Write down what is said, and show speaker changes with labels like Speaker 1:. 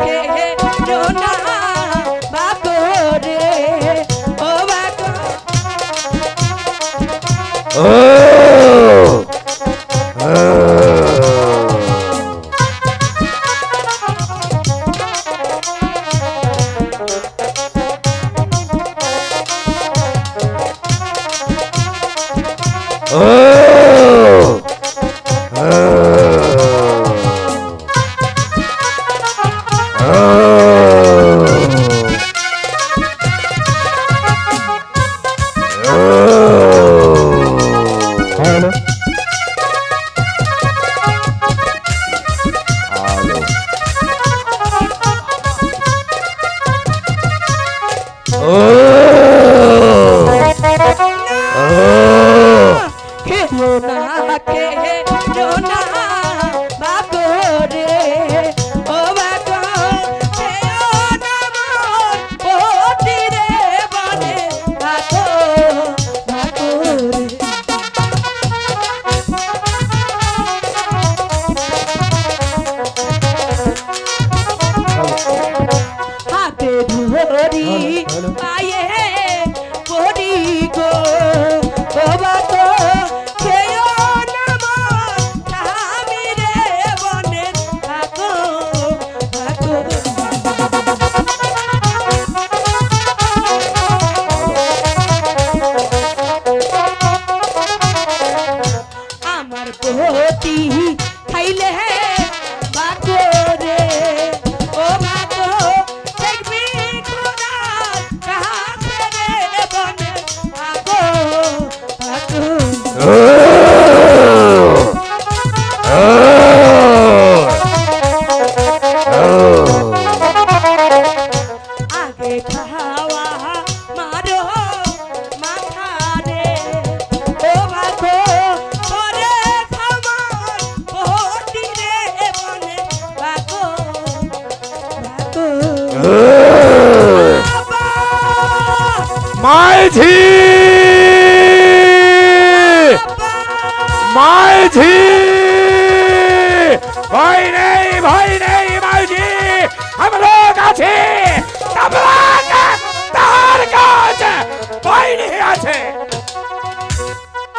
Speaker 1: কে না বাপরে ও বাপ
Speaker 2: Oh!
Speaker 1: কেউ না কেউ না বাবরে গায়ে পড়ি গো বাবা তো আমার প্রতি
Speaker 2: 埋起埋起埋